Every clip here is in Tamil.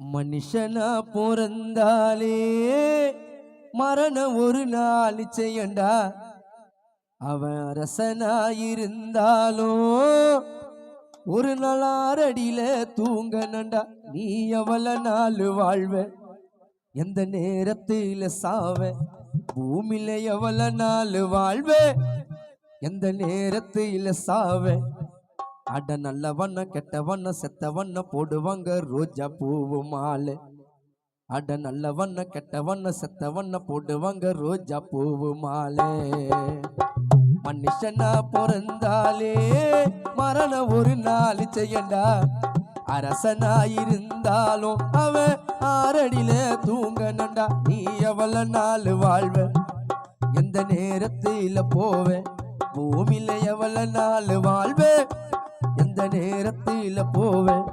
மனுஷனா பிறந்தாலே மரணம் ஒரு நாள் செய்யண்டா அவன் அரசனா இருந்தாலும் ஒரு நாள் ஆறடியில தூங்கனண்டா நீ எவ்வளவு நாள் வாழ்வ? எந்த நேரத்தில சாவ? பூமியில எவ்வளவு நாள் வாழ்வ? எந்த நேரத்தில சாவ? அட நல்லவண்ண கெட்டவண்ண செத்தவண்ண போடுவாங்க ரோஜா பூவு மாலை. அட நல்லவண்ண கெட்டவண்ண செத்தவண்ண போடுவாங்க ரோஜா பூவு மாலை. மனுஷனா பிறந்தாலே மரண ஒரு நாள் செய்யண்டா. அரசனா இருந்தாலும் அவன் ஆறடியில தூங்கணண்டா நீ எவ்வளவு நாள் வாழ்வ? எந்த நேரத்தில போவ? பூமியில எவ்வளவு நாள் வாழ்வ? எந்த நேரத்தில போவேன்.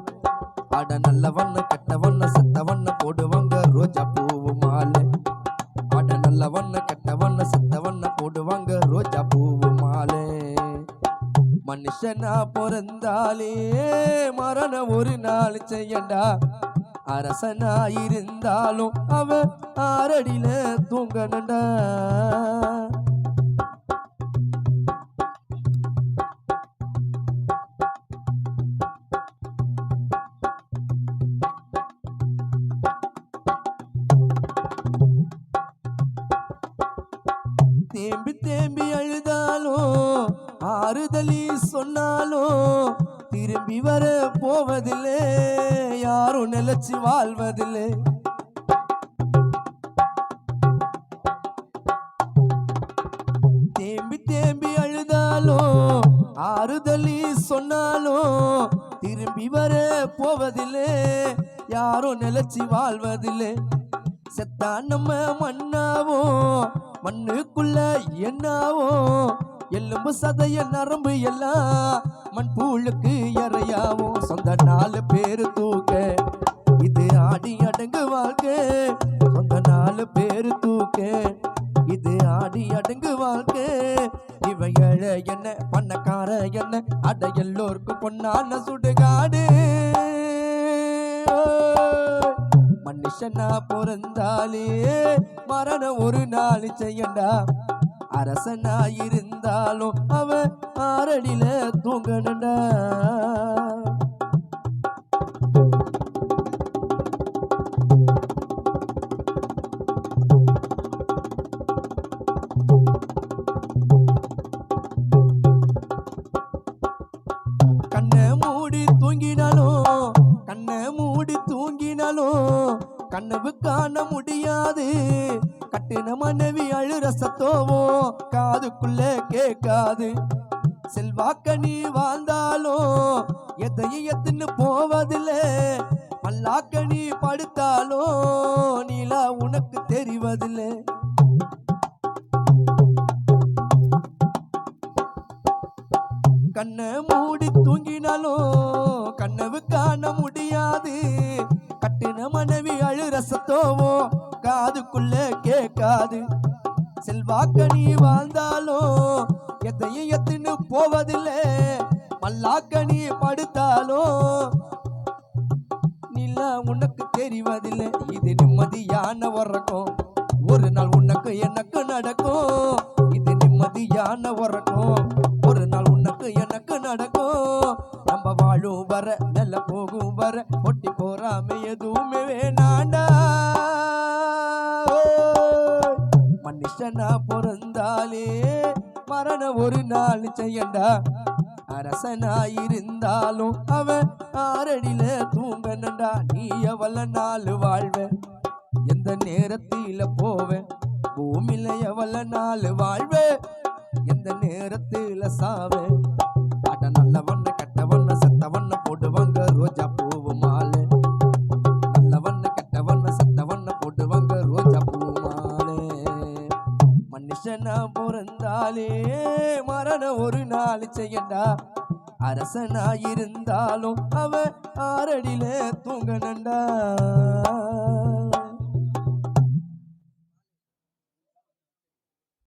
அட நல்லவண்ண கெட்டவண்ண செத்தவண்ண போடுவாங்க. ரோஜா பூவு மாலை. அட நல்லவண்ண கெட்டவண்ண செத்தவண்ண போடுவாங்க. ரோஜா பூவு மாலை. மனுஷனா பிறந்தாலே மரணம் ஒரு நாள் செய்யண்டா. அரசனா இருந்தாலும் அவன் ஆரடியில தூங்கனண்டா ஆறுதலி சொன்னாலும் திரும்பி வர போவதில்லை. யாரும் நிலைச்சு வாழ்வதில்லை. தேம்பி தேம்பி அழுதாலும் ஆறுதலி சொன்னாலும் திரும்பி வர போவதில்லை. யாரும் நிலைச்சு வாழ்வதில்லை. செத்தான் நம்ம மண்ணாவோ மண்ணுக்குள்ள என்னாவோ எலும்பு சதைய நரம்பு எல்லாம் மண் பூளுக்கு இறையாவும் சொந்த நாலு பேரு தூக்க இது ஆடி அடங்கு வாழ்க்கை. சொந்த நாலு பேரு தூக்க இது ஆடி அடங்கு வாழ்க்கை. இவ ஏழை என்ன பண்ணக்கார என்ன அட எல்லோருக்கும் பொன்னான சுடுகாடு. மனுஷனா பிறந்தாலே மரணம் ஒரு நாள் செய்யண்டா அரசனா இருந்தாலும் அவன் ஆரடியில தூங்கணுண்டா கண்ணை மூடி தூங்கினாலும் கண்ணை மூடி தூங்கினாலும் கனவு காண முடியாது. கட்டின மனைவி அழுற சத்தோவும் காதுக்குள்ள கேட்காது. செல்வாக்க நீ வாழ்ந்தாலும் எதையும் எத்துன்னு போவதில்ல. மல்லாக்க நீ படுத்தாலும் நீலா உனக்கு தெரிவதில்லை. கண்ணை மூடி தூங்கினாலும் கனவு காண முடியாது. கட்டின மனைவி அழுற சத்தோவும் காதுக்குள்ள கேட்காது. செல்வாக்க நீ வாழ்ந்தாலும் எதையும் எத்துன்னு போவதில்லை. மல்லாக்க நீ படுத்தாலும் நிலா உனக்கு தெரிவதில்லை. இது நிம்மதியான உறக்கம். ஒரு நாள் உனக்கு எனக்கு நடக்கும். இது நிம்மதியான உறக்கம். நம்ம வாழும் வர நல்ல போகும் வர ஒட்டி போறாம எதுவுமே வேணாண்டா. மனுஷனா பிறந்தாலே மரணம் ஒரு நாள் செய்யண்டா அரசனா இருந்தாலும் அவன் ஆரடியில தூங்கனண்டா நீ எவ்வளவு நாள் வாழ்வ? எந்த நேரத்தில போவேன் பூமியில எவ்வளவு நாள் வாழ்வ? எந்த நேரத்தில சாவேன் அட நல்லவன் மனுஷனா பிறந்தாலே மரணம் ஒரு நாள் செய்யண்டா. அரசனா இருந்தாலும் அவன் ஆறடியில தூங்கணண்டா